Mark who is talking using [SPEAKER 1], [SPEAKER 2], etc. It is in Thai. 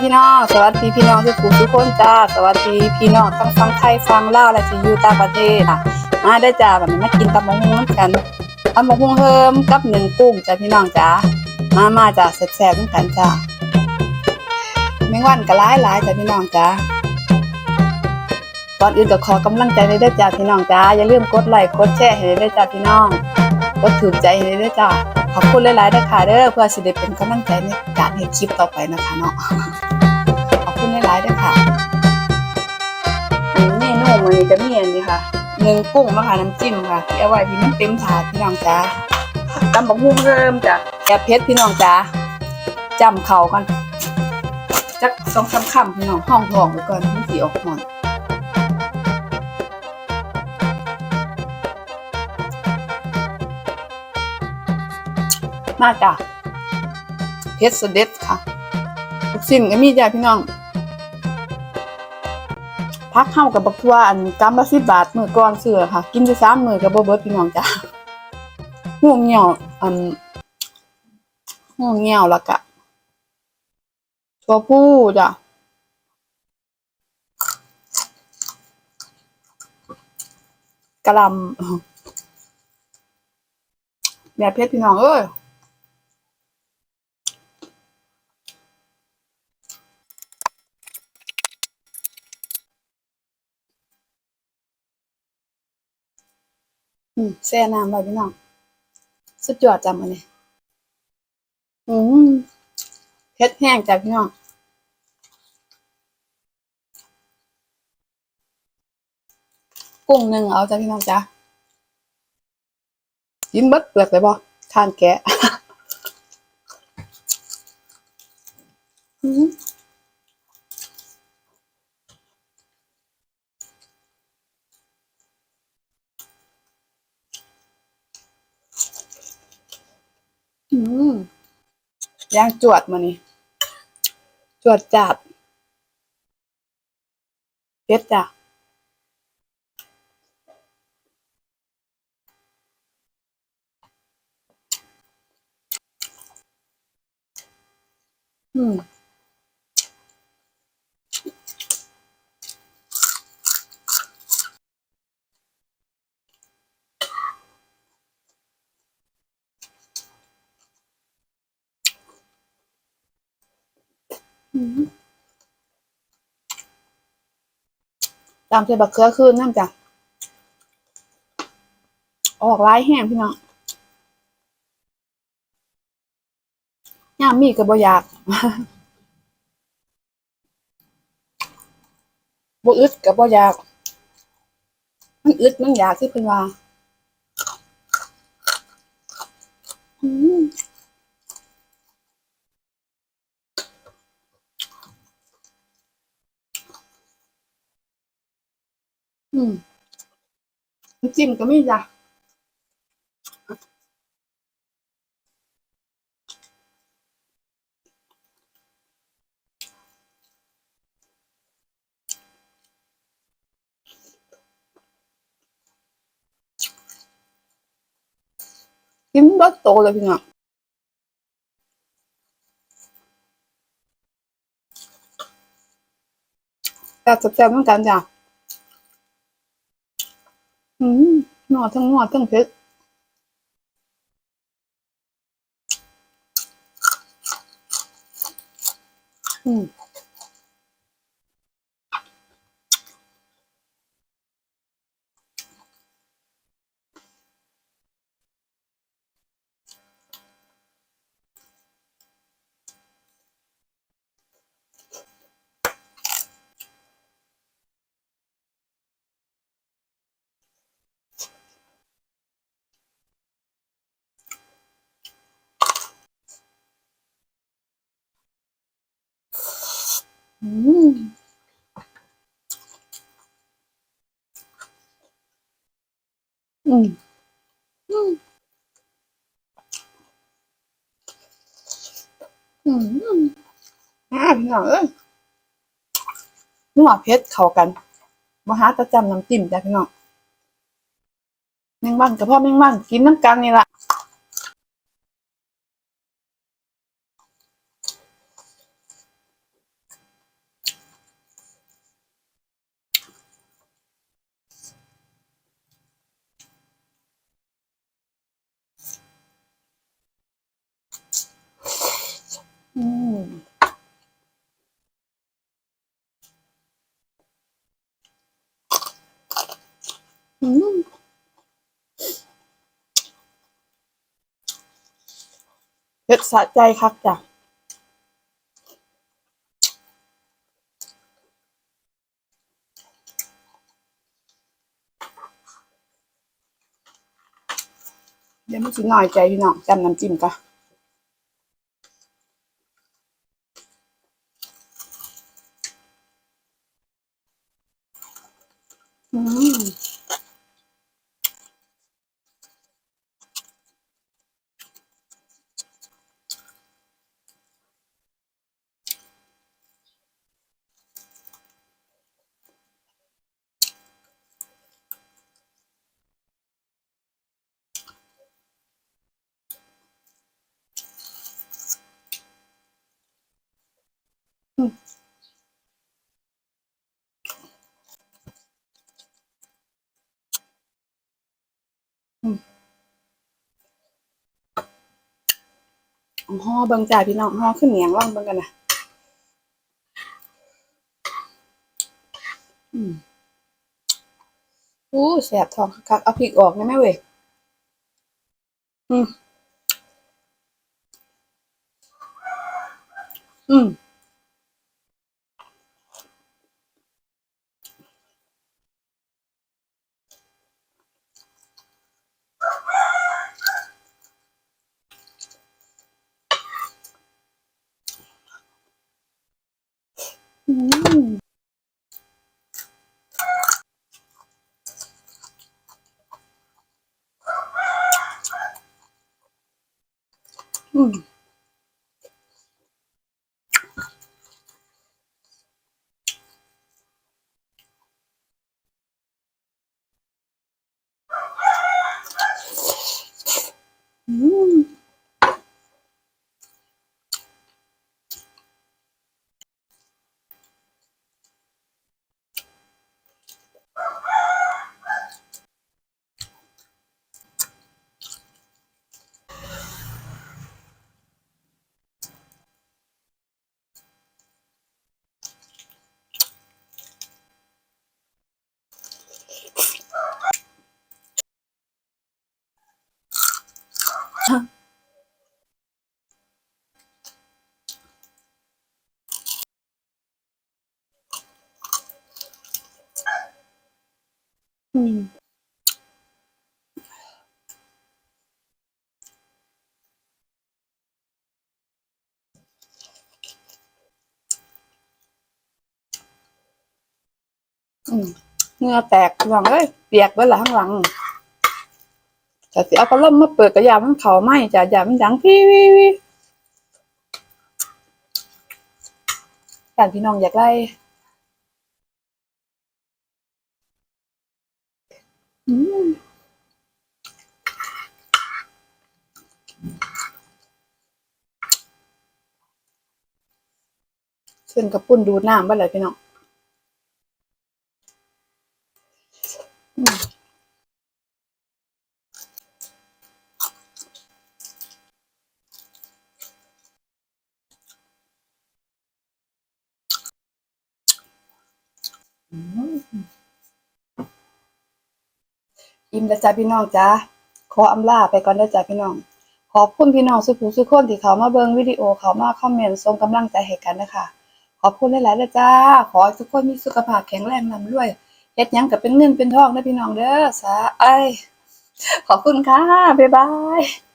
[SPEAKER 1] พี่น้องสวัสดีพี่น้องทุกผู้ทุกคนจ้าสวัสดีพี่น้องทั้งฟังไทยฟังลาวและที่อยู่ต่างประเทศค่ะมาได้จ้าวันนี้มากินตำบักหุ่งน้ำกันตำบักหุ่งเฮิมกับหนึ่งกุ้งจ้าพี่น้องจ้ามามาจ้าแซ่บๆน้ำกันจ้าแมงวันก็หลายหลายๆจ้าพี่น้องจ้าก่อนอื่นก็ขอกำลังใจเลยเด้อจ้าพี่น้องจ้าอย่าลืมกดไลค์กดแชร์ให้เด้อจ้าพี่น้องกดถูกใจให้เลยเด้อจ้า ขอบคุณหลายๆนะคะเด้อเพื่อสิได้เป็นกำลังใจในการเฮ็ดคลิปต่อไปนะคะเนาะขอบคุณหลายๆเด้อค่ะอันเมนูมื้อนี้จะมีอันนี้ค่ะหนึ่งกุ้งมะขามน้ำจิ้มค่ะเอาไว้ที่มันเต็มถาดพี่น้องจ้าตำบักหุ่งเริ่มจ้ะแกบเพชรพี่น้องจ้าจำเขากันจักสองสามคำพี่น้องห้องทองไว้ก่อนมันสิออกหมอน มาจ้ะเพชรสเด็ดค่ะลูกชิ้นก็มีจ้ะพี่น้องพักเข้ากับบักทัวอันกำละสิบบาทมือก่อนเสือค่ะ กินไปสามมือกับบ่เบิร์ดพี่น้องจ้ะห่วงเหี่ยวอันห่วงเหี่ยวละกะตัวผู้จ้ะกะลำแบบเพชรพี่น้องเอ้ย อืมแช่น้ำไว้พี่น้อง สุดยอดจำอันนี้อืมเพชรแห้งจ้ะพี่น้องกุ้งหนึ่งเอาจ้ะพี่น้องจ้ะกินเบิดเปลือกเลยบ่ทานแกะอืม อืมย่างจวดมานี่ จวดจัดเพชรจ้ะอืม ตามใจบักเขือคืนนั่นจ้ะออกร้ายแห้งพี่น้องย่ามมีกับบอยากบอึดกับบอยาก มันอึดมันอยากที่เพิ่นว่าอืม อืมจิ้มก็มีจ้ะกินบิดโตเลยพี่น้องแต่แซ่บๆเหมือนกันจ้ะ อืมหนอทั้งหนอทั้งเผ็ดอืม อืมอืม อืม อืมอ่าพี่น้องเอ้ยนัวเผ็ดเข้ากันมาหาตะจำน้ำจิ้มจ้ะพี่น้องแมงวันกับพ่อแมงวันกินน้ำกันนี่ล่ะ อืม อืมเผ็ดสะใจคักจ้ะเดี๋ยวมันสิหน่อยใจพี่น้องจำน้ำจิ้มก่อ อืม ห่อเบิ่งจ่าพี่น้องห่อขึ้นเหนียงว่างเบิ่งกันนะอืมอู้แสบท้องคักเอาพริกออกได้ไหมเว้ยอืม อืม อืมอืมอืม อืมเงื่อแตกพี่น้องเอ้ยเปียกเบิดละข้างหลังแต่สิเอาพัดลมมาเปิดกระยามันเขาไหมจะยามันดังพี่วิวิแต่พี่น้องอยากไล่ เส้นกระปุ่นดูดน้ำบ้างเลยพี่น้อง อิ่มแล้วจ้าพี่น้องจ้าขออำลาไปก่อนแล้วจ้าพี่น้อง ขอบคุณพี่น้องสุภูสุกคนที่เขามาเบิ่งวิดีโอเขามาคอมเมนต์ส่งกำลังใจให้กันนะคะขอบคุณหลายๆนะจ้า ขอให้ทุกคนมีสุขภาพแข็งแรงร่ำรวยเฮ็ดยังกับเป็นเงินเป็นทองนะพี่น้องเด้อสาไอยขอบคุณค่ะบ๊ายบาย